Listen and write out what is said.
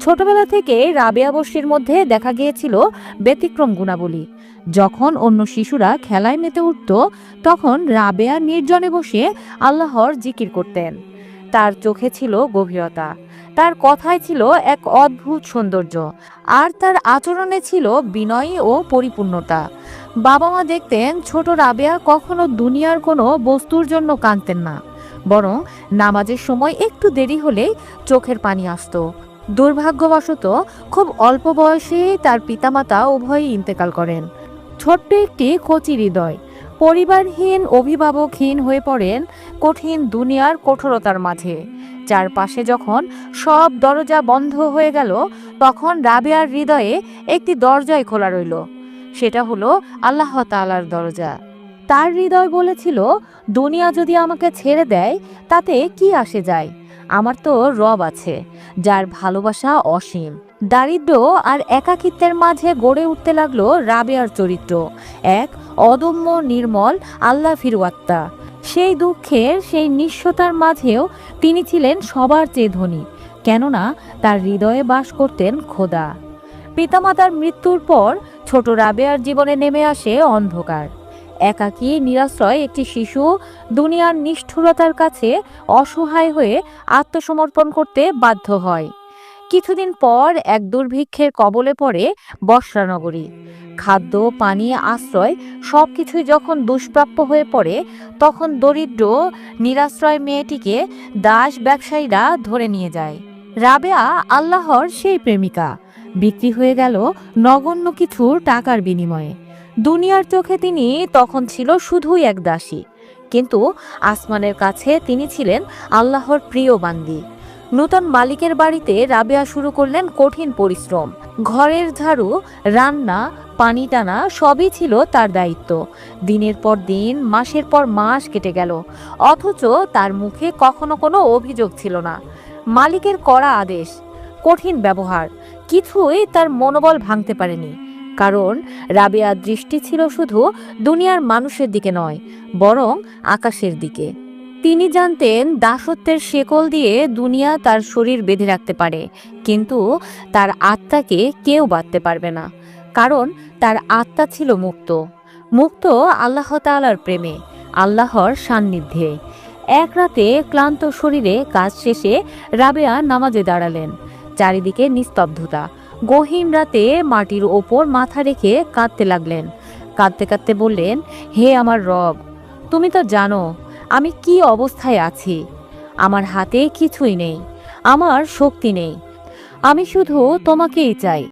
ছোটবেলা থেকে রাবেয়া বস্তির মধ্যে দেখা গিয়েছিল ব্যতিক্রম গুণাবলী। যখন অন্য শিশুরা খেলায় মেতে উঠত তখন রাবেয়া নির্জনে বসে আল্লাহর জিকির করতেন। তার চোখে ছিল গভীরতা। তার কথায় ছিল এক অদ্ভুত সৌন্দর্য। আর তার আচরণে ছিল বিনয়ী ও পরিপূর্ণতা। বাবা মা দেখতেন ছোট রাবেয়া কখনো দুনিয়ার কোনো বস্তুর জন্য কাঁদতেন না। বরং নামাজের সময় একটু দেরি হলেই চোখের পানি আসতো। দুর্ভাগ্যবশত খুব অল্প বয়সেই তার পিতামাতা উভয়ই ইন্তেকাল করেন। ছোট্ট একটি কচি হৃদয়, পরিবারহীন অভিভাবকহীন হয়ে পড়েন কঠিন দুনিয়ার কঠোরতার মাঝে। চারপাশে যখন সব দরজা বন্ধ হয়ে গেল, তখন রাবেয়ার হৃদয়ে একটি দরজাই খোলা রইল। সেটা হলো আল্লাহ তাআলার দরজা। তার হৃদয় বলেছিল, দুনিয়া যদি আমাকে ছেড়ে দেয়, তাতে কি আসে যায়? আমার তো রব আছে, যার ভালোবাসা অসীম। দারিদ্র আর একাকিত্বের মাঝে গড়ে উঠতে লাগল রাবেয়ার চরিত্র, এক অদম্য নির্মল আল্লাহ ফিরুয়াত্তা সেই দুঃখের, সেই নিঃস্বতার মাঝেও তিনি ছিলেন সবার চেয়ে ধনী, কেননা তার হৃদয়ে বাস করতেন খোদা। পিতামাতার মৃত্যুর পর ছোট রাবেয়ার জীবনে নেমে আসে অন্ধকার। একাকী নিরাশ্রয় একটি শিশু দুনিয়ার নিষ্ঠুরতার কাছে অসহায় হয়ে আত্মসমর্পণ করতে বাধ্য হয়। কিছুদিন পর এক দুর্ভিক্ষের কবলে পড়ে বর্ষানগরী খাদ্য, পানি, আশ্রয় সব কিছুই যখন দুষ্প্রাপ্য হয়ে পড়ে, তখন দরিদ্র, নিরাশ্রয় মেয়েটিকে দাস ব্যবসায়ীরা ধরে নিয়ে যায়। রাবেয়া, আল্লাহর সেই প্রেমিকা। বিক্রি হয়ে গেল নগণ্য কিছু টাকার বিনিময়ে। দুনিয়ার চোখে তিনি তখন ছিল শুধুই এক দাসী। কিন্তু আসমানের কাছে তিনি ছিলেন আল্লাহর প্রিয় বান্দি। নূতন মালিকের বাড়িতে রাবেয়া শুরু করলেন কঠিন পরিশ্রম। ঘরের ঝাড়ু, রান্না, পানি টানা সবই ছিল তার দায়িত্ব। দিনের পর দিন, মাসের পর মাস কেটে গেল। অথচ তার মুখে কখনো কোনো অভিযোগ ছিল না। মালিকের কড়া আদেশ, কঠিন ব্যবহার, কিছুই তার মনোবল ভাঙতে পারেনি। কারণ রাবেয়ার দৃষ্টি ছিল শুধু দুনিয়ার মানুষের দিকে নয়, বরং আকাশের দিকে। তিনি জানতেন দাসত্বের শেকল দিয়ে দুনিয়া তার শরীর বেঁধে রাখতে পারে, কিন্তু তার আত্মাকে কেউ বাঁধতে পারবে না, কারণ তার আত্মা ছিল মুক্ত। মুক্ত আল্লাহ তাআলার প্রেমে, আল্লাহর সান্নিধ্যে। এক রাতে ক্লান্ত শরীরে কাজ শেষে রাবেয়া নামাজে দাঁড়ালেন, চারিদিকে নিস্তব্ধতা। গহীন রাতে মাটির ওপর মাথা রেখে কাঁদতে লাগলেন। কাঁদতে কাঁদতে বললেন, হে আমার রব, তুমি তো জানো আমি কি অবস্থায় আছি। আমার হাতে কিছুই নেই, আমার শক্তি নেই। আমি শুধু তোমাকেই চাই।